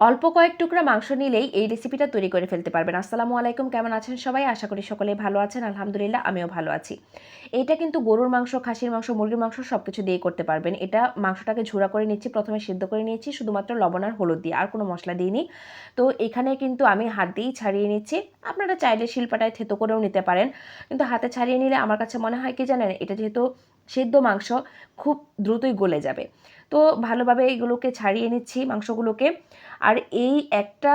অল্প কয়েক টুকরা মাংস নিলেই এই রেসিপিটা তৈরি করে ফেলতে পারবেন। আসসালামু আলাইকুম, কেমন আছেন সবাই? আশা করি সকলেই ভালো আছেন। আলহামদুলিল্লাহ, আমিও ভালো আছি। এটা কিন্তু গরুর মাংস, খাসির মাংস, মুরগির মাংস সব কিছু দিয়ে করতে পারবেন। এটা মাংসটাকে ঝুড়া করে নিচ্ছি, প্রথমে সিদ্ধ করে নিয়েছি, শুধুমাত্র লবণ আর হলুদ দিয়ে, আর কোনো মশলা দিইনি। তো এখানে কিন্তু আমি হাত দিয়েই ছাড়িয়ে নিচ্ছি। আপনারা চাইলে শিল্পাটায় থেতো করেও নিতে পারেন। কিন্তু হাতে ছাড়িয়ে নিলে আমার কাছে মনে হয় কি জানেন, এটা যেহেতু সেদ্ধ মাংস খুব দ্রুতই গলে যাবে। তো ভালোভাবে এইগুলোকে ছাড়িয়ে নিচ্ছি মাংসগুলোকে। আর এই একটা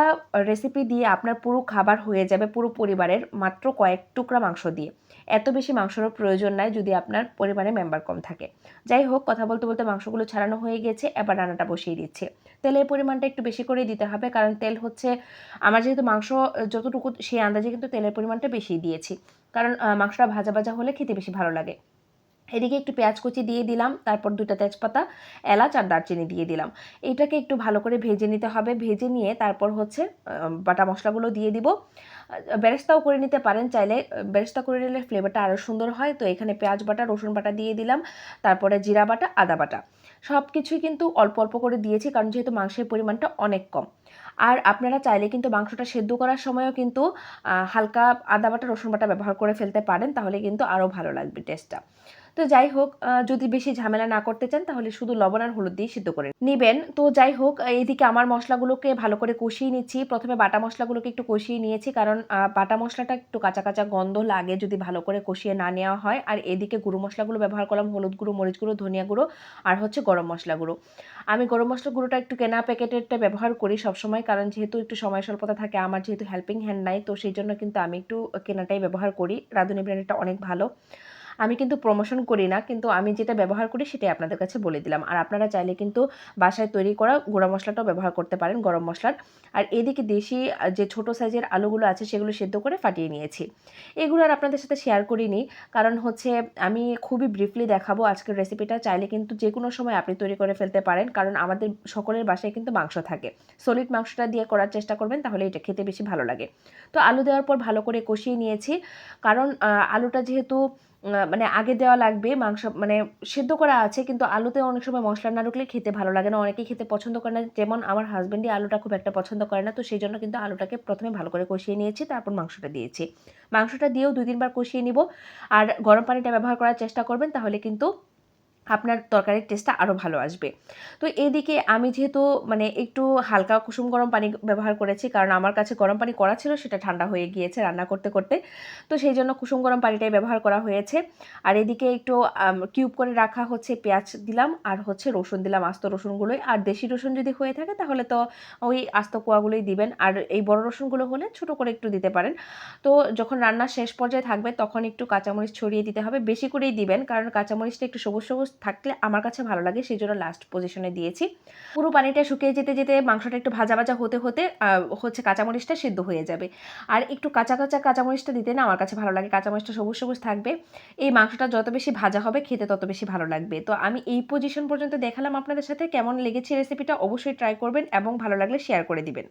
রেসিপি দিয়ে আপনার পুরো খাবার হয়ে যাবে পুরো পরিবারের মাত্র কয়েক টুকরা মাংস দিয়ে। এত বেশি মাংসেরও প্রয়োজন নাই যদি আপনার পরিবারে মেম্বার কম থাকে। যাই হোক, কথা বলতে বলতে মাংসগুলো ছাড়ানো হয়ে গেছে, এবার রান্নাটা বসিয়ে দিচ্ছে। তেলের পরিমাণটা একটু বেশি করে দিতে হবে কারণ তেল হচ্ছে, আমার যেহেতু মাংস, যতটুকু সেই আন্দাজে কিন্তু তেলের পরিমাণটা বেশি দিয়েছি। কারণ মাংসটা ভাজা ভাজা হলে খেতে বেশি ভালো লাগে। এদিকে একটু পেঁয়াজ কুচি দিয়ে দিলাম, তারপর দুটা তেজপাতা, এলাচ আর দারচিনি দিয়ে দিলাম। এইটাকে একটু ভালো করে ভেজে নিতে হবে। ভেজে নিয়ে তারপর হচ্ছে বাটা মশলাগুলো দিয়ে দিব। বেরেস্তাও করে নিতে পারেন চাইলে। বেরেস্তা করে নিলে ফ্লেভারটা আরও সুন্দর হয়। তো এখানে পেঁয়াজ বাটা, রসুন বাটা দিয়ে দিলাম, তারপরে জিরা বাটা, আদা বাটা। সব কিছুই কিন্তু অল্প অল্প করে দিয়েছি, কারণ যেহেতু মাংসের পরিমাণটা অনেক কম। আর আপনারা চাইলে কিন্তু মাংসটা সেদ্ধ করার সময়ও কিন্তু হালকা আদা বাটা, রসুন বাটা ব্যবহার করে ফেলতে পারেন। তাহলে কিন্তু আরও ভালো লাগবে টেস্টটা তো যাই হোক যদি বেশি ঝামেলা না করতে চান, তাহলে শুধু লবণ আর হলুদ দিয়ে সিদ্ধ করে নেবেন। তো যাই হোক এইদিকে আমার মশলাগুলোকে ভালো করে কষিয়ে নিচ্ছি। প্রথমে বাটা মশলাগুলোকে একটু কষিয়ে নিয়েছি, কারণ বাটা মশলাটা একটু কাঁচা কাঁচা গন্ধ লাগে যদি ভালো করে কষিয়ে না নেওয়া হয়। আর এদিকে গুঁড়ো মশলাগুলো ব্যবহার করলাম, হলুদ গুঁড়ো, মরিচ গুঁড়ো, ধনিয়া গুঁড়ো, আর হচ্ছে গরম মশলা গুঁড়ো। আমি গরম মশলা গুঁড়োটা একটু কেনা প্যাকেটেরটা ব্যবহার করি সবসময়, কারণ যেহেতু একটু সময় স্বল্পতা থাকে, আমার যেহেতু হেল্পিং হ্যান্ড নাই, তো সেই জন্য কিন্তু আমি একটু কেনাটাই ব্যবহার করি। রাঁধুনি ব্র্যান্ডটা অনেক ভালো। আমি কিন্তু প্রমোশন করি না, কিন্তু আমি যেটা ব্যবহার করি সেটাই আপনাদের কাছে বলে দিলাম। আর আপনারা চাইলে কিন্তু বাসায় তৈরি করা গুঁড়া মশলাটাও ব্যবহার করতে পারেন গরম মশলার। আর এদিকে দেশি যে ছোট সাইজের আলুগুলো আছে সেগুলো সেদ্ধ করে ফাটিয়ে নিয়েছি। এগুলো আর আপনাদের সাথে শেয়ার করিনি, কারণ হচ্ছে আমি খুবই ব্রিফলি দেখাবো আজকের রেসিপিটা চাইলে কিন্তু যে কোনো সময় আপনি তৈরি করে ফেলতে পারেন, কারণ আমাদের সকলের বাসায় কিন্তু মাংস থাকে। সলিড মাংসটা দিয়ে করার চেষ্টা করবেন, তাহলে এটা খেতে বেশি ভালো লাগে। তো আলু দেওয়ার পর ভালো করে কষিয়ে নিয়েছি, কারণ আলুটা যেহেতু মানে আগে দেওয়া লাগবে, মাংস মানে সেদ্ধ করা আছে, কিন্তু আলুতে অনেক সময় মশলা না ঢুকলে খেতে ভালো লাগে না। অনেকেই খেতে পছন্দ করে না। যেমন আমার হাজব্যান্ডই আলুটা খুব একটা পছন্দ করে না, তো সেই জন্য কিন্তু আলুটাকে প্রথমে ভালো করে কষিয়ে নিয়েছি, তারপর মাংসটা দিয়েছি। মাংসটা দিয়েও দুই তিনবার কষিয়ে নিব। আর গরম পানিটা ব্যবহার করার চেষ্টা করবেন, তাহলে কিন্তু আপনার তরকারির টেস্টটা আরও ভালো আসবে। তো এদিকে আমি যেহেতু মানে একটু হালকা কুসুম গরম পানি ব্যবহার করেছি, কারণ আমার কাছে গরম পানি করা ছিল, সেটা ঠান্ডা হয়ে গিয়েছে রান্না করতে করতে। তো সেই জন্য কুসুম গরম পানিটাই ব্যবহার করা হয়েছে। আর এদিকে একটু কিউব করে রাখা হচ্ছে পেঁয়াজ দিলাম, আর হচ্ছে রসুন দিলাম, আস্ত রসুনগুলোই। আর দেশি রসুন যদি হয়ে থাকে, তাহলে তো ওই আস্ত কোয়াগুলোই দিবেন। আর এই বড় রসুনগুলো হলে ছোট করে একটু দিতে পারেন। তো যখন রান্না শেষ পর্যায়ে থাকবে, তখন একটু কাঁচামরিচ ছড়িয়ে দিতে হবে। বেশি করেই দিবেন, কারণ কাঁচামরিচটা একটু সবুজ সবুজ থাকলে আমার কাছে ভালো লাগে, সেই জন্য লাস্ট পজিশনে দিয়েছি। পুরো পানিটা শুকিয়ে যেতে যেতে মাংসটা একটু ভাজা ভাজা হতে হতে হচ্ছে কাঁচামরিচটা সিদ্ধ হয়ে যাবে। আর একটু কাঁচা কাঁচা কাঁচামরিচটা দিতে না আমার কাছে ভালো লাগে, কাঁচামরিচটা সবুজ সবুজ থাকবে। এই মাংসটা যত বেশি ভাজা হবে, খেতে তত বেশি ভালো লাগবে। তো আমি এই পজিশন পর্যন্ত দেখালাম আপনাদের সাথে, কেমন লেগেছে রেসিপিটা অবশ্যই ট্রাই করবেন এবং ভালো লাগলে শেয়ার করে দিবেন।